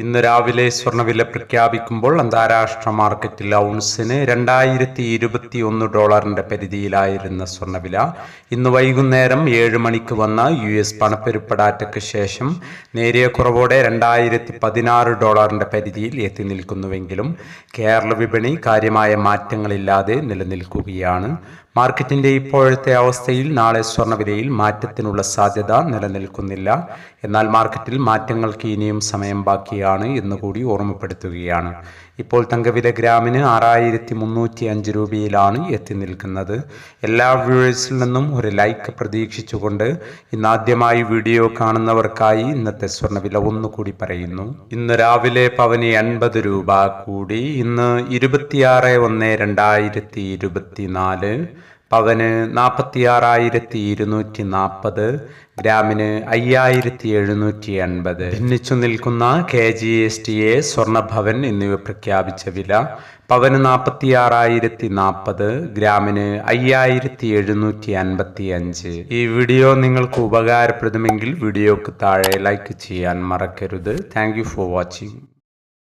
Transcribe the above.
ഇന്ന് രാവിലെ സ്വർണവില പ്രഖ്യാപിക്കുമ്പോൾ അന്താരാഷ്ട്ര മാർക്കറ്റിൽ ഔൺസിന് രണ്ടായിരത്തി ഇരുപത്തി ഒന്ന് ഡോളറിന്റെ പരിധിയിലായിരുന്ന സ്വർണവില ഇന്ന് വൈകുന്നേരം ഏഴ് മണിക്ക് വന്ന യു എസ് പണപ്പെരുപ്പടാറ്റയ്ക്ക് ശേഷം നേരിയ കുറവോടെ രണ്ടായിരത്തി പതിനാറ് ഡോളറിന്റെ പരിധിയിൽ എത്തി നിൽക്കുന്നുവെങ്കിലും കേരള വിപണി കാര്യമായ മാറ്റങ്ങളില്ലാതെ നിലനിൽക്കുകയാണ്. മാർക്കറ്റിന്റെ ഇപ്പോഴത്തെ അവസ്ഥയിൽ നാളെ സ്വർണവിലയിൽ മാറ്റത്തിനുള്ള സാധ്യത നിലനിൽക്കുന്നില്ല. എന്നാൽ മാർക്കറ്റിൽ മാറ്റങ്ങൾക്ക് ഇനിയും സമയം ബാക്കിയാണ് എന്ന് കൂടി ഓർമ്മപ്പെടുത്തുകയാണ്. ഇപ്പോൾ തങ്കവില ഗ്രാമിന് ആറായിരത്തി മുന്നൂറ്റി അഞ്ച് രൂപയിലാണ് എത്തി നിൽക്കുന്നത്. എല്ലാ വ്യൂവേഴ്സിൽ നിന്നും ഒരു ലൈക്ക് പ്രതീക്ഷിച്ചുകൊണ്ട് ഇന്നാദ്യമായി വീഡിയോ കാണുന്നവർക്കായി ഇന്നത്തെ സ്വർണവില ഒന്നുകൂടി പറയുന്നു. ഇന്ന് രാവിലെ പവന് എൺപത് രൂപ കൂടി ഇന്ന് ഇരുപത്തിയാറ് ഒന്ന് രണ്ടായിരത്തി ഇരുപത്തിനാല് പവന് നാൽപ്പത്തിയാറായിരത്തി ഇരുന്നൂറ്റി നാൽപ്പത് ഗ്രാമിന് അയ്യായിരത്തി എഴുന്നൂറ്റി എൺപത് ഭിന്നിച്ചു നിൽക്കുന്ന K G S T A സ്വർണഭവൻ എന്നിവ പ്രഖ്യാപിച്ച വില പവന് നാൽപ്പത്തിയാറായിരത്തി നാൽപ്പത് ഗ്രാമിന് അയ്യായിരത്തി എഴുന്നൂറ്റി അൻപത്തി അഞ്ച് ഈ വീഡിയോ നിങ്ങൾക്ക് ഉപകാരപ്രദമെങ്കിൽ വീഡിയോക്ക് താഴെ ലൈക്ക് ചെയ്യാൻ മറക്കരുത്. Thank for watching